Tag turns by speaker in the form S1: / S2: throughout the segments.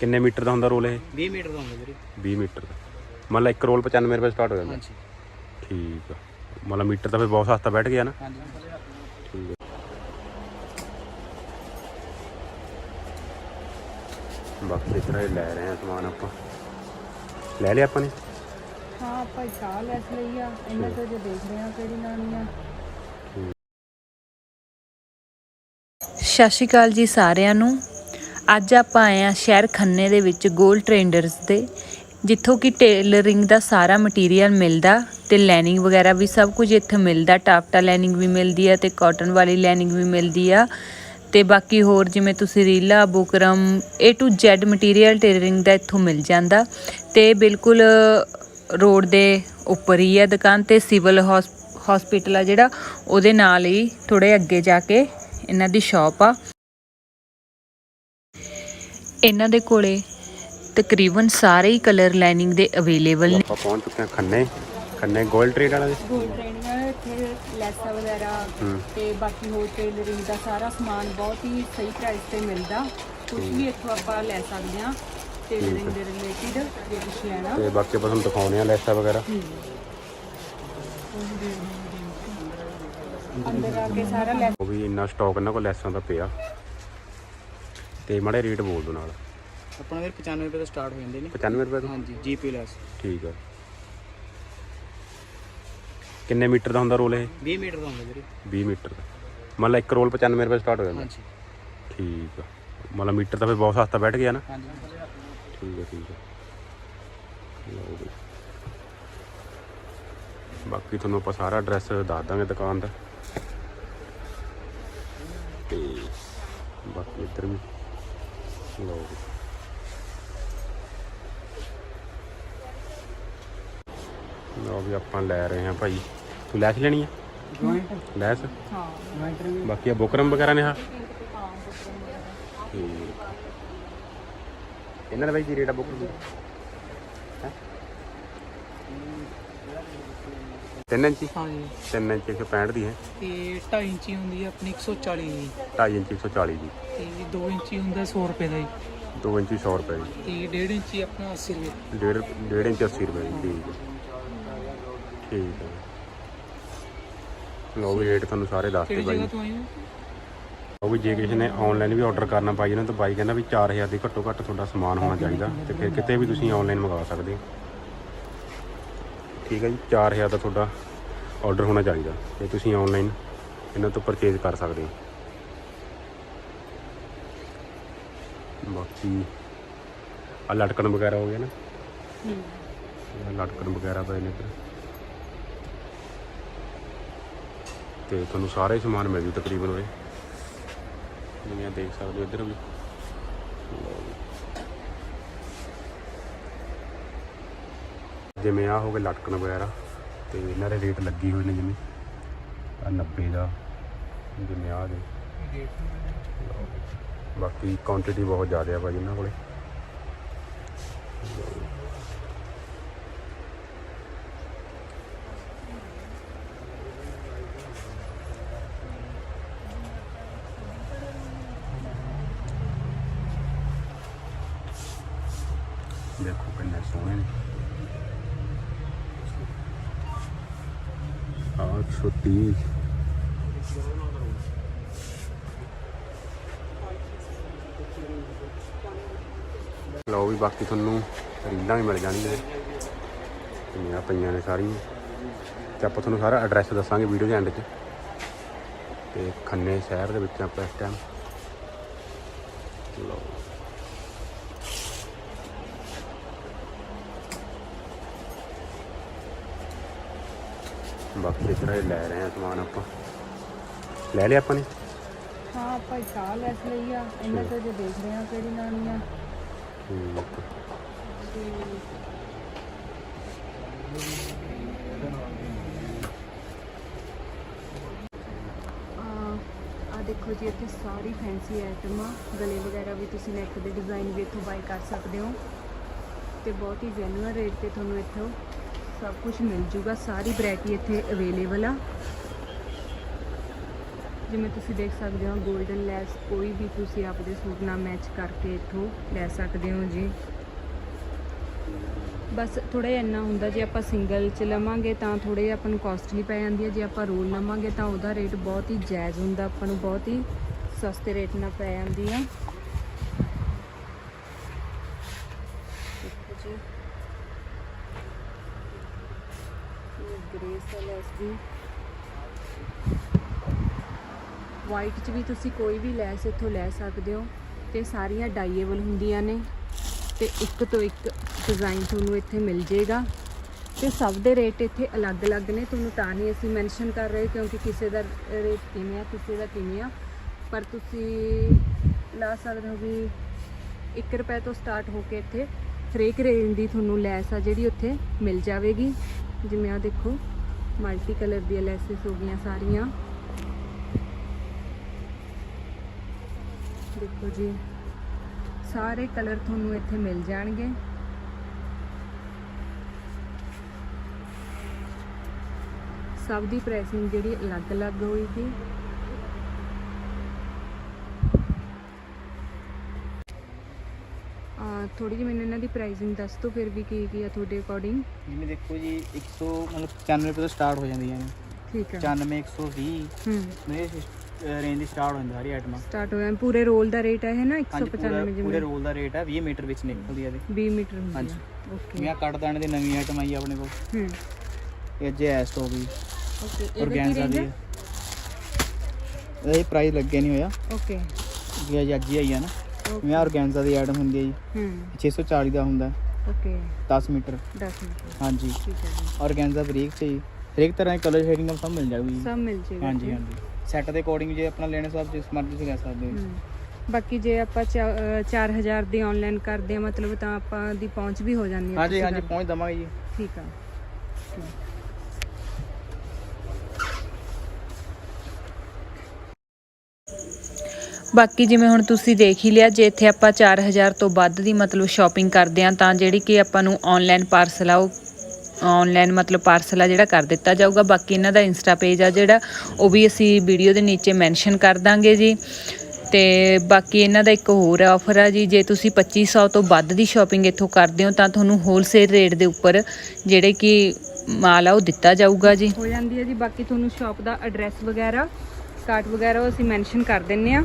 S1: ਕਿੰਨੇ ਮੀਟਰ ਦਾ ਹੁੰਦਾ ਰੋਲ ਇਹ?
S2: 20 ਮੀਟਰ ਦਾ ਹੁੰਦਾ ਵੀਰੇ।
S1: 20 ਮੀਟਰ ਦਾ। ਮਤਲਬ ਇੱਕ ਰੋਲ 95 ਰੁਪਏ ਸਟਾਰਟ ਹੋ ਜਾਂਦਾ।
S2: ਹਾਂਜੀ।
S1: ਠੀਕ ਆ। ਮਤਲਬ ਮੀਟਰ ਤਾਂ ਫਿਰ ਬਹੁਤ ਸਸਤਾ ਬੈਠ ਗਿਆ ਨਾ।
S2: ਹਾਂਜੀ
S1: ਠੀਕ ਹੈ ਬਾਕੀ ਲੈ ਰਹੇ ਆ ਸਮਾਨ ਆਪਾਂ। ਲੈ ਲਿਆ ਆਪਾਂ ਨੇ?
S3: ਹਾਂ ਆਪਾਂ ਚਾਹ ਲੈਸ ਲਈ ਆ। ਇਹਨਾਂ ਤੋਂ ਜੇ ਦੇਖ ਰਹੇ ਆ ਕਿਹੜੀ ਲਾਉਣੀ ਆ।
S4: ਸਤਿ ਸ਼੍ਰੀ ਅਕਾਲ ਜੀ ਸਾਰਿਆਂ ਨੂੰ। ਅੱਜ ਆਪਾਂ ਆਏ ਆ ਸ਼ਹਿਰ ਖੰਨੇ ਦੇ ਵਿੱਚ ਗੋਲ ਟ੍ਰੇਡਰਸ ਦੇ, ਜਿੱਥੋਂ ਕਿ ਟੇਲਰਿੰਗ ਦਾ ਸਾਰਾ ਮਟੀਰੀਅਲ ਮਿਲਦਾ ਤੇ ਲੈਨਿੰਗ ਵਗੈਰਾ ਵੀ ਸਭ ਕੁਝ ਇੱਥੇ ਮਿਲਦਾ ਟਾਪਟਾ ਲੈਨਿੰਗ ਵੀ ਮਿਲਦੀ ਆ ਤੇ ਕਾਟਨ ਵਾਲੀ ਲੈਨਿੰਗ ਵੀ ਮਿਲਦੀ ਆ। ਤੇ ਬਾਕੀ ਹੋਰ ਜਿਵੇਂ ਤੁਸੀਂ ਰੀਲਾ, buckram, A to Z material tailoring ਦਾ ਇੱਥੋਂ ਮਿਲ ਜਾਂਦਾ। ਤੇ ਬਿਲਕੁਲ ਰੋਡ ਦੇ ਉੱਪਰ ਹੀ ਆ ਦੁਕਾਨ ਤੇ, ਸਿਵਲ ਹਸਪੀਟਲ ਆ ਜਿਹੜਾ, ਉਹਦੇ ਨਾਲ ਹੀ ਥੋੜੇ ਅੱਗੇ ਜਾ ਕੇ ਇਹਨਾਂ ਦੀ ਸ਼ਾਪ ਆ। ਇਹਨਾਂ ਦੇ ਕੋਲੇ ਤਕਰੀਬਨ ਸਾਰੇ ਹੀ ਕਲਰ ਲਾਈਨਿੰਗ ਦੇ ਅਵੇਲੇਬਲ ਨੇ।
S1: ਆਪਾਂ ਪਹੁੰਚ ਚੁੱਕੇ ਹਾਂ ਖੰਨੇ ਖੰਨੇ ਗੋਲਡ ਟ੍ਰੇਡ ਵਾਲਾ ਦੇ
S3: ਗੋਲ ਟ੍ਰੇਨਿੰਗ ਇੱਥੇ ਲੈਸਾਂ ਵਗੈਰਾ
S1: ਹੂੰ।
S3: ਤੇ ਬਾਕੀ ਹੋਰ ਟੇਲਰਿੰਗ ਦਾ ਸਾਰਾ ਸਮਾਨ ਬਹੁਤ ਹੀ ਸਹੀ ਪ੍ਰਾਈਸ ਤੇ ਮਿਲਦਾ। ਕੁਝ ਵੀ ਇੱਥੋਂ ਆਪਾਂ ਲੈ ਸਕਦੇ ਆ ਟੇਲਰਿੰਗ ਦੇ ਰਿਲੇਟਿਡ ਜੇ ਕੁਛ ਲੈਣਾ।
S1: ਤੇ ਬਾਕੀ ਆਪਾਂ ਤੁਹਾਨੂੰ ਦਿਖਾਉਣੇ ਆ ਲੈਸਾ ਵਗੈਰਾ।
S3: ਅੰਦਰ ਆ ਕੇ ਸਾਰਾ ਲੈਸ
S1: ਉਹ ਵੀ ਇੰਨਾ ਸਟਾਕ ਇਹਨਾਂ ਕੋਲ ਲੈਸਾਂ ਦਾ ਪਿਆ। ਤੇ ਮਾੜੇ ਰੇਟ ਬੋਲ ਦੋ ਨਾਲ।
S2: ਆਪਣਾ ਵੀਰ 95 ਰੁਪਏ ਤੋਂ ਸਟਾਰਟ ਹੋ ਜਾਂਦੇ ਨੇ।
S1: 95 ਰੁਪਏ ਤੋਂ?
S2: ਹਾਂਜੀ ਜੀਪੀ ਲੈਸ
S1: ਠੀਕ ਆ। ਕਿੰਨੇ ਮੀਟਰ ਦਾ ਹੁੰਦਾ ਰੋਲ ਇਹ?
S2: 20 ਮੀਟਰ ਦਾ ਹੁੰਦਾ ਵੀਰੇ।
S1: 20 ਮੀਟਰ ਦਾ। ਮਤਲਬ ਇੱਕ ਰੋਲ 95 ਰੁਪਏ ਸਟਾਰਟ ਹੋ ਜਾਂਦਾ?
S2: ਹਾਂਜੀ।
S1: ਠੀਕ ਆ। ਮਤਲਬ ਮੀਟਰ ਤਾਂ ਫਿਰ ਬਹੁਤ ਸਸਤਾ ਬੈਠ ਗਿਆ ਨਾ?
S2: ਹਾਂਜੀ
S1: ਠੀਕ ਹੈ ਠੀਕ ਹੈ ਲਓ ਬਈ ਬਾਕੀ ਤੁਹਾਨੂੰ ਆਪਾਂ ਸਾਰਾ ਐਡਰੈਸ ਦੱਸ ਦਾਂਗੇ ਦੁਕਾਨ ਦਾ। ਤੇ ਬਾਕੀ ਇੱਧਰ ਵੀ। ਲਓ ਲਓ ਵੀ ਆਪਾਂ ਲੈ ਰਹੇ ਹਾਂ ਭਾਈ। ਤੂੰ ਲੈਸ ਲੈਣੀ ਹੈ
S2: ਜੁਆਇੰਟ
S1: ਲੈਸ?
S3: ਹਾਂ
S1: ਬਾਕੀ ਆ ਬੁਕਰਮ ਵਗੈਰਾ ਨੇ ਹਾਂ
S3: ਹਾਂ
S1: ਠੀਕ। ਇਹਨਾਂ ਦਾ ਬਾਈ ਕੀ ਰੇਟ ਆ ਬੁਕਰਮ ਦਾ? 3 ਇੰਚੀ? 3 ਇੰਚ ਦੀ ਹੈ।
S2: ਤੇ 2.5 ਇੰਚੀ ਹੁੰਦੀ ਹੈ ਆਪਣੀ 140 ਦੀ।
S1: 2.5 ਇੰਚ 140 ਦੀ।
S2: ਤੇ 2 ਇੰਚੀ ਹੁੰਦਾ 100 ਰੁਪਏ ਦਾ ਜੀ।
S1: 2 ਇੰਚੀ 100 ਰੁਪਏ ਦੀ।
S2: ਤੇ 1.5 ਇੰਚੀ ਆਪਣਾ 80 ਰੁਪਏ।
S1: 1.5 1.5 ਇੰਚ 80 ਰੁਪਏ ਦੀ ਠੀਕ ਹੈ। ਠੀਕ ਹੈ। ਲੋ ਵੀ ਰੇਟ ਤੁਹਾਨੂੰ ਸਾਰੇ ਦੱਸ
S2: ਦਿੱਤੇ
S1: ਬਾਈ। ਉਹ ਵੀ ਜੇ ਕਿਸੇ ਨੇ ਆਨਲਾਈਨ ਵੀ ਆਰਡਰ ਕਰਨਾ ਪਾਈ ਨਾ ਤਾਂ ਬਾਈ ਕਹਿੰਦਾ ਵੀ 4000 ਦੇ ਘੱਟੋ ਘੱਟ ਤੁਹਾਡਾ ਸਮਾਨ ਹੋਣਾ ਚਾਹੀਦਾ। ਤੇ ਫਿਰ ਕਿਤੇ ਵੀ ਤੁਸੀਂ ਆਨਲਾਈਨ ਮੰਗਾ ਸਕਦੇ ਹੋ। ਠੀਕ ਹੈ ਜੀ 4000 ਦਾ ਤੁਹਾਡਾ ਆਰਡਰ ਹੋਣਾ ਚਾਹੀਦਾ ਤੇ ਤੁਸੀਂ ਆਨਲਾਈਨ ਇਹਨਾਂ ਤੋਂ ਪਰਚੇਜ਼ ਕਰ ਸਕਦੇ ਹੋ। ਬਾਕੀ ਆ ਲਟਕਣ ਵਗੈਰਾ ਹੋ ਗਿਆ ਨਾ। ਇਹ ਲਟਕਣ ਵਗੈਰਾ ਪਏ ਨੇ ਇੱਧਰ। ਤੇ ਤੁਹਾਨੂੰ ਸਾਰੇ ਸਮਾਨ ਮਿਲ ਜੂ ਤਕਰੀਬਨ ਉਰੇ। ਜਿਵੇਂ ਦੇਖ ਸਕਦੇ ਹੋ ਇੱਧਰ ਵੀ ਲਓ ਜੀ। ਜਿਵੇਂ ਆ ਹੋ ਗਏ ਲਟਕਣ ਵਗੈਰਾ, ਤੇ ਇਹਨਾਂ ਦੇ ਰੇਟ ਲੱਗੀ ਹੋਏ ਨੇ ਜਿਵੇਂ ਆ 90 ਦਾ, ਜਿਵੇਂ ਆ ਦੇ। ਬਾਕੀ ਕੁਆਂਟੀਟੀ ਬਹੁਤ ਜ਼ਿਆਦਾ ਆ ਭਾਜੀ ਇਹਨਾਂ ਕੋਲੇ। ਦੇਖੋ ਕਿੰਨੇ ਸੋਹਣੇ ਨੇ। 130 ਲਓ ਵੀ ਬਾਕੀ ਤੁਹਾਨੂੰ ਰੀਲਾਂ ਵੀ ਮਿਲ ਜਾਣਗੀਆਂ। ਕਿੰਨੀਆਂ ਪਈਆਂ ਨੇ ਸਾਰੀਆਂ। ਤੇ ਆਪਾਂ ਤੁਹਾਨੂੰ ਸਾਰਾ ਐਡਰੈਸ ਦੱਸਾਂਗੇ ਵੀਡੀਓ ਦੇ ਐਂਡ 'ਚ। ਤੇ ਖੰਨੇ ਸ਼ਹਿਰ ਦੇ ਵਿੱਚ ਆਪਾਂ ਇਸ ਟਾਈਮ ਲਓ। ਬਾਕੀ ਇੱਧਰ ਇਹ ਲੈ ਰਹੇ ਆ ਸਮਾਨ ਆਪਾਂ। ਲੈ ਲਿਆ ਆਪਾਂ ਨੇ?
S3: ਹਾਂ ਆਪਾਂ ਚਾਹ ਲੈਸ ਲਈ ਆ। ਇਹਨਾਂ ਤੋਂ ਜੇ ਦੇਖ ਰਹੇ ਆ ਕਿਹੜੀ ਲਾਉਣੀ ਆ।
S1: ਠੀਕ ਆ।
S3: ਆ ਦੇਖੋ ਜੀ ਇੱਥੇ ਸਾਰੀ ਫੈਂਸੀ ਆਈਟਮ ਗਲੇ ਵਗੈਰਾ ਵੀ ਤੁਸੀਂ ਨੈਕ ਦੇ ਡਿਜ਼ਾਈਨ ਵੀ ਇੱਥੋਂ ਬਾਈ ਕਰ ਸਕਦੇ ਹੋ। ਤੇ ਬਹੁਤ ਹੀ ਜੈਨੂਅਨ ਰੇਟ ਤੇ ਤੁਹਾਨੂੰ ਇੱਥੋਂ ਸਭ ਕੁਝ ਮਿਲ ਜੂਗਾ, ਸਾਰੀ ਵੈਰਾਈਟੀ ਇੱਥੇ ਅਵੇਲੇਬਲ ਆ। ਜਿਵੇਂ ਤੁਸੀਂ ਦੇਖ ਸਕਦੇ ਹੋ 골ਡਨ ਲੈਸ ਕੋਈ ਵੀ ਤੁਸੀਂ ਆਪਦੇ ਸੂਟ ਨਾਲ ਮੈਚ ਕਰਕੇ ਇੱਥੋਂ ਲੈ ਸਕਦੇ ਹੋ ਜੀ। ਬਸ ਥੋੜਾ ਜਿਹਾ ਇੰਨਾ ਹੁੰਦਾ, ਜੇ ਆਪਾਂ ਸਿੰਗਲ ਚ ਲਵਾਂਗੇ ਤਾਂ ਥੋੜੇ ਜਿਹਾ ਆਪਾਂ ਨੂੰ ਕਾਸਟਲੀ ਪੈ ਜਾਂਦੀ ਹੈ, ਜੇ ਆਪਾਂ ਰੋਲ ਲਵਾਂਗੇ ਤਾਂ ਉਹਦਾ ਰੇਟ ਬਹੁਤ ਹੀ ਜਾਇਜ਼ ਹੁੰਦਾ, ਆਪਾਂ ਨੂੰ ਬਹੁਤ ਹੀ ਸਸਤੇ ਰੇਟ ਨਾਲ ਪੈ ਜਾਂਦੀ ਆ ਦੇਖੋ ਜੀ ਇਹ ਗ੍ਰੇਸ ਲੈਸ ਦੀ ਵਾਈਟ 'ਚ ਵੀ ਤੁਸੀਂ ਕੋਈ ਵੀ ਲੈਸ ਇੱਥੋਂ ਲੈ ਸਕਦੇ ਹੋ ਤੇ ਸਾਰੀਆਂ ਡਾਈਏਬਲ ਹੁੰਦੀਆਂ ਨੇ ਤੇ ਇੱਕ ਤੋਂ ਇੱਕ ਡਿਜ਼ਾਈਨ ਤੁਹਾਨੂੰ ਇੱਥੇ ਮਿਲ ਜਾਏਗਾ। ਤੇ ਸਭ ਦੇ ਰੇਟ ਇੱਥੇ ਅਲੱਗ-ਅਲੱਗ ਨੇ, ਤੁਹਾਨੂੰ ਤਾਂ ਨਹੀਂ ਅਸੀਂ ਮੈਂਸ਼ਨ ਕਰ ਰਹੇ ਕਿਉਂਕਿ ਕਿਸੇ ਦਾ ਰੇਟ ਕਿਵੇਂ ਆ, ਕਿਸੇ ਦਾ ਕਿਵੇਂ ਆ। ਪਰ ਤੁਸੀਂ ਲਾ ਸਕਦੇ ਹੋ ਵੀ 1 ਰੁਪਏ ਤੋਂ ਸਟਾਰਟ ਹੋ ਕੇ ਇੱਥੇ ਹਰੇਕ ਰੇਂਜ ਦੀ ਤੁਹਾਨੂੰ ਲੈਸ ਆ ਜਿਹੜੀ ਉੱਥੇ ਮਿਲ ਜਾਵੇਗੀ। ਜਿਵੇਂ ਆ ਦੇਖੋ ਮਲਟੀ ਕਲਰ ਦੀਆਂ ਲੈਸਸ ਹੋ ਗਈਆਂ ਸਾਰੀਆਂ। ਦੇਖੋ ਜੀ, ਸਾਰੇ ਕਲਰ ਤੁਹਾਨੂੰ ਇੱਥੇ ਮਿਲ ਜਾਣਗੇ। ਸਭ ਦੀ ਪ੍ਰਾਈਸਿੰਗ ਜਿਹੜੀ ਅਲੱਗ-ਅਲੱਗ ਹੋਏਗੀ। ਆ ਥੋੜੀ ਜਿਹੀ ਮੈਨੂੰ ਇਹਨਾਂ ਦੀ ਪ੍ਰਾਈਸਿੰਗ ਦੱਸ ਦਿਓ ਫਿਰ ਵੀ ਕੀ ਕੀ ਆ ਤੁਹਾਡੇ ਅਕੋਰਡਿੰਗ
S5: ਜਿਵੇਂ ਦੇਖੋ ਜੀ 100 ਮਤਲਬ 95 ਰੁਪਏ ਤੋਂ ਸਟਾਰਟ ਹੋ ਜਾਂਦੀਆਂ ਨੇ।
S3: ਠੀਕ ਆ।
S5: 95 120
S3: ਹੂੰ।
S5: ਮੇਰੇ ਰੇਂਜ ਦੀ ਸਟਾਰਟ ਹੋ ਜਾਂਦੀ ਸਾਰੀ ਆਈਟਮਾਂ
S3: ਸਟਾਰਟ ਹੋਇਆ ਪੂਰੇ ਰੋਲ ਦਾ ਰੇਟ ਹੈ ਨਾ
S5: ਹਾਂਜੀ ਪੂਰਾ
S3: 195
S5: ਪੂਰੇ
S3: ਜਿਵੇਂ
S5: ਰੋਲ ਦਾ ਰੇਟ ਹੈ 20 ਮੀਟਰ ਵਿੱਚ ਨਿਕਲਦੀ ਹੈ ਇਹਦੇ
S3: 20 ਮੀਟਰ ਹੁੰਦੀ
S5: ਹਾਂਜੀ।
S3: ਆ ਓਕੇ
S5: ਆਹ ਕੱਟ ਦਾਣੇ ਦੀ ਨਵੀਂ ਆਈਟਮ ਆਈ ਆ ਆਪਣੇ ਕੋਲ।
S3: ਹੂੰ।
S5: ਇਹ ਜੈਸਟ ਹੋ ਗਈ
S3: ਓਕੇ ਇਹਦਾ ਕੀ
S5: ਔਰਗੈਂਜ਼ਾ
S3: ਰੇਂਜ
S5: ਦੀ
S3: ਹੈ
S5: ਹੈ ਇਹਦਾ ਇਹ ਪ੍ਰਾਈਸ ਲੱਗਿਆ ਨਹੀਂ ਹੋਇਆ।
S3: ਓਕੇ
S5: ਜੀ ਅੱਜ ਅੱਜ ਹੀ ਆਈ ਆ ਨਾ। ਜਿਵੇਂ ਔਰਗੈਂਜ਼ਾ ਦੀ ਆਈਟਮ ਹੁੰਦੀ ਹੈ ਜੀ।
S3: ਹੂੰ।
S5: 640 ਦਾ ਹੁੰਦਾ
S3: ਓਕੇ
S5: 10 ਮੀਟਰ।
S3: 10 ਮੀਟਰ।
S5: ਹਾਂਜੀ।
S3: ਠੀਕ ਹੈ ਜੀ।
S5: ਔਰਗੈਂਜ਼ਾ ਬਰੀਕ ਚ ਜੀ। ਹਰੇਕ ਤਰ੍ਹਾਂ ਦੀ ਕਲਰ ਸ਼ੇਡਿੰਗ ਸਭ ਮਿਲ ਜਾਊਗੀ ਜੀ।
S3: ਸਭ ਮਿਲ ਜੇਗਾ
S5: ਹਾਂਜੀ ਹਾਂਜੀ। ਸੈੱਟ ਦੇ ਅਕੋਰਡਿੰਗ ਜੇ ਆਪਣਾ ਲੈਣੇ ਸਭ ਜਿਸ ਮਰਜ਼ੀ ਤੁਸੀਂ ਲੈ ਸਕਦੇ ਹੋ
S3: ਬਾਕੀ ਜੇ ਆਪਾਂ 4000 ਦੀ ਆਨਲਾਈਨ ਕਰਦੇ ਆ ਮਤਲਬ ਤਾਂ ਆਪਾਂ ਦੀ ਪਹੁੰਚ ਵੀ ਹੋ ਜਾਂਦੀ ਹੈ
S5: ਹਾਂਜੀ ਹਾਂਜੀ ਪਹੁੰਚ ਦਵਾਂਗੇ ਜੀ।
S3: ਠੀਕ ਆ।
S4: ਬਾਕੀ ਜਿਵੇਂ ਹੁਣ ਤੁਸੀਂ ਦੇਖ ਹੀ ਲਿਆ, ਜੇ ਇੱਥੇ ਆਪਾਂ 4000 ਤੋਂ ਵੱਧ ਦੀ ਮਤਲਬ ਸ਼ਾਪਿੰਗ ਕਰਦੇ ਆ ਤਾਂ ਜਿਹੜੀ ਕਿ ਆਪਾਂ ਨੂੰ ਆਨਲਾਈਨ ਪਾਰਸਲ ਆ, ਉਹ ਆਨਲਾਈਨ ਮਤਲਬ ਪਾਰਸਲ ਆ ਜਿਹੜਾ ਕਰ ਦਿੱਤਾ ਜਾਊਗਾ। ਬਾਕੀ ਇਹਨਾਂ ਦਾ ਇੰਸਟਾ ਪੇਜ ਆ ਜਿਹੜਾ, ਉਹ ਵੀ ਅਸੀਂ ਵੀਡੀਓ ਦੇ ਨੀਚੇ ਮੈਂਸ਼ਨ ਕਰ ਦਾਂਗੇ ਜੀ। ਤੇ ਬਾਕੀ ਇਹਨਾਂ ਦਾ ਇੱਕ ਹੋਰ ਆਫਰ ਆ ਜੀ, ਜੇ ਤੁਸੀਂ 2500 ਤੋਂ ਵੱਧ ਦੀ ਸ਼ਾਪਿੰਗ ਇੱਥੋਂ ਕਰਦੇ ਹੋ, ਤਾਂ ਤੁਹਾਨੂੰ ਹੋਲਸੇਲ ਰੇਟ ਦੇ ਉੱਪਰ ਜਿਹੜੇ ਕਿ ਮਾਲ ਆ, ਉਹ ਦਿੱਤਾ ਜਾਊਗਾ ਜੀ।
S3: ਹੋ ਜਾਂਦੀ ਹੈ ਜੀ। ਬਾਕੀ ਤੁਹਾਨੂੰ ਸ਼ਾਪ ਦਾ ਐਡਰੈਸ ਵਗੈਰਾ ਕਾਰਟ ਵਗੈਰਾ, ਉਹ ਅਸੀਂ ਮੈਂਸ਼ਨ ਕਰ ਦਿੰਨੇ ਆ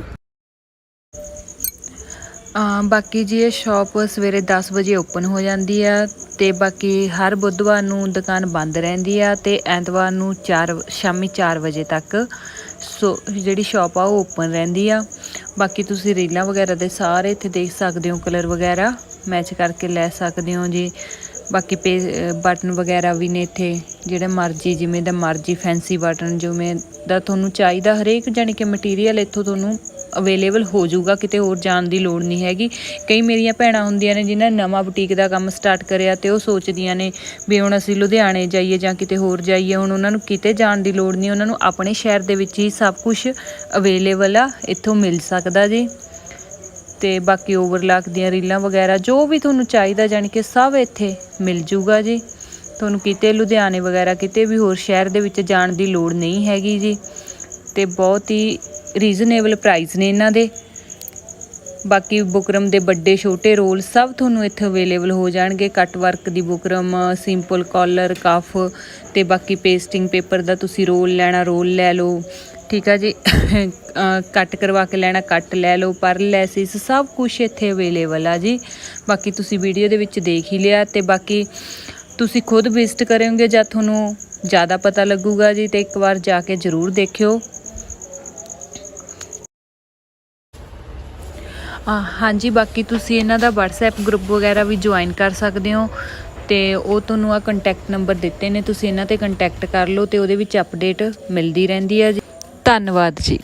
S4: ਬਾਕੀ ਜੀ ਇਹ ਸ਼ਾਪ ਸਵੇਰੇ 10 ਵਜੇ ਓਪਨ ਹੋ ਜਾਂਦੀ ਆ ਤੇ ਬਾਕੀ ਹਰ ਬੁੱਧਵਾਰ ਨੂੰ ਦੁਕਾਨ ਬੰਦ ਰਹਿੰਦੀ ਆ ਤੇ ਐਤਵਾਰ ਨੂੰ 4 ਸ਼ਾਮੀ 4 ਵਜੇ ਤੱਕ ਸੋ ਜਿਹੜੀ ਸ਼ਾਪ ਆ ਉਹ ਓਪਨ ਰਹਿੰਦੀ ਆ। ਬਾਕੀ ਤੁਸੀਂ ਰੀਲਾਂ ਵਗੈਰਾ ਦੇ ਸਾਰੇ ਇੱਥੇ ਦੇਖ ਸਕਦੇ ਹੋ, ਕਲਰ ਵਗੈਰਾ ਮੈਚ ਕਰਕੇ ਲੈ ਸਕਦੇ ਹੋ ਜੀ। ਬਾਕੀ ਪੇ ਬਟਨ ਵਗੈਰਾ ਵੀ ਨੇ ਇੱਥੇ, ਜਿਹੜਾ ਮਰਜ਼ੀ, ਜਿਵੇਂ ਦਾ ਮਰਜ਼ੀ ਫੈਂਸੀ ਬਟਨ ਜਿਵੇਂ ਦਾ ਤੁਹਾਨੂੰ ਚਾਹੀਦਾ ਹਰੇਕ ਜਾਣੀ ਕਿ ਮਟੀਰੀਅਲ ਇੱਥੋਂ ਤੁਹਾਨੂੰ ਅਵੇਲੇਬਲ ਹੋ ਜਾਊਗਾ ਕਿਤੇ ਹੋਰ ਜਾਣ ਦੀ ਲੋੜ ਨਹੀਂ ਹੈਗੀ। ਕਈ ਮੇਰੀਆਂ ਭੈਣਾਂ ਹੁੰਦੀਆਂ ਨੇ ਜਿਨ੍ਹਾਂ ਨੇ ਨਵਾਂ ਬੁਟੀਕ ਦਾ ਕੰਮ ਸਟਾਰਟ ਕਰਿਆ ਤੇ ਉਹ ਸੋਚਦੀਆਂ ਨੇ ਵੀ ਹੁਣ ਅਸੀਂ ਲੁਧਿਆਣੇ ਜਾਈਏ ਜਾਂ ਕਿਤੇ ਹੋਰ ਜਾਈਏ, ਹੁਣ ਉਹਨਾਂ ਨੂੰ ਕਿਤੇ ਜਾਣ ਦੀ ਲੋੜ ਨਹੀਂ। ਉਹਨਾਂ ਨੂੰ ਆਪਣੇ ਸ਼ਹਿਰ ਦੇ ਵਿੱਚ ਹੀ ਸਭ ਕੁਝ ਅਵੇਲੇਬਲ ਆ, ਇੱਥੋਂ ਮਿਲ ਸਕਦਾ ਜੀ। ਤੇ ਬਾਕੀ ਓਵਰਲਾਕ ਦੀਆਂ ਰੀਲਾਂ ਵਗੈਰਾ, ਜੋ ਵੀ ਤੁਹਾਨੂੰ ਚਾਹੀਦਾ, ਜਾਣੀ ਕਿ ਸਭ ਇੱਥੇ ਮਿਲ ਜੂਗਾ ਜੀ। ਤੁਹਾਨੂੰ ਕਿਤੇ ਲੁਧਿਆਣੇ ਵਗੈਰਾ, ਕਿਤੇ ਵੀ ਹੋਰ ਸ਼ਹਿਰ ਦੇ ਵਿੱਚ ਜਾਣ ਦੀ ਲੋੜ ਨਹੀਂ ਹੈਗੀ ਜੀ। ਤੇ ਬਹੁਤ ਹੀ ਰੀਜ਼ਨੇਬਲ ਪ੍ਰਾਈਸ ਨੇ ਇਹਨਾਂ ਦੇ। ਬਾਕੀ ਬੁਕਰਮ ਦੇ ਵੱਡੇ ਛੋਟੇ ਰੋਲ ਸਭ ਤੁਹਾਨੂੰ ਇੱਥੇ ਅਵੇਲੇਬਲ ਹੋ ਜਾਣਗੇ। ਕੱਟ ਵਰਕ ਦੀ ਬੁਕਰਮ ਸਿੰਪਲ ਕਾਲਰ ਕਫ ਤੇ ਬਾਕੀ ਪੇਸਟਿੰਗ ਪੇਪਰ ਦਾ ਤੁਸੀਂ ਰੋਲ ਲੈਣਾ, ਰੋਲ ਲੈ ਲਓ। ਠੀਕ ਆ ਜੀ? ਕੱਟ ਕਰਵਾ ਕੇ ਲੈਣਾ ਕੱਟ ਲੈ ਲਓ ਪਰ ਲੈਸਿਸ ਸਭ ਕੁਝ ਇੱਥੇ ਅਵੇਲੇਬਲ ਆ ਜੀ। ਬਾਕੀ ਤੁਸੀਂ ਵੀਡੀਓ ਦੇ ਵਿੱਚ ਦੇਖ ਹੀ ਲਿਆ ਤੇ ਬਾਕੀ ਤੁਸੀਂ ਖੁਦ ਵਿਜ਼ਿਟ ਕਰੋਗੇ ਜਾਂ ਤੁਹਾਨੂੰ ਜ਼ਿਆਦਾ ਪਤਾ ਲੱਗੂਗਾ ਜੀ ਤੇ ਇੱਕ ਵਾਰ ਜਾ ਕੇ ਜ਼ਰੂਰ ਦੇਖਿਓ। ਹਾਂਜੀ, ਬਾਕੀ ਤੁਸੀਂ ਇਹਨਾਂ ਦਾ WhatsApp ਗਰੁੱਪ ਵਗੈਰਾ ਵੀ ਜੁਆਇਨ ਕਰ ਸਕਦੇ ਹੋ ਤੇ ਉਹ ਤੁਹਾਨੂੰ ਆ ਕੰਟੈਕਟ ਨੰਬਰ ਦਿੱਤੇ ਨੇ, ਤੁਸੀਂ ਇਹਨਾਂ ਤੇ ਕੰਟੈਕਟ ਕਰ ਲਓ ਤੇ ਉਹਦੇ ਵਿੱਚ ਅਪਡੇਟ ਮਿਲਦੀ ਰਹਿੰਦੀ ਹੈ ਜੀ। ਧੰਨਵਾਦ ਜੀ।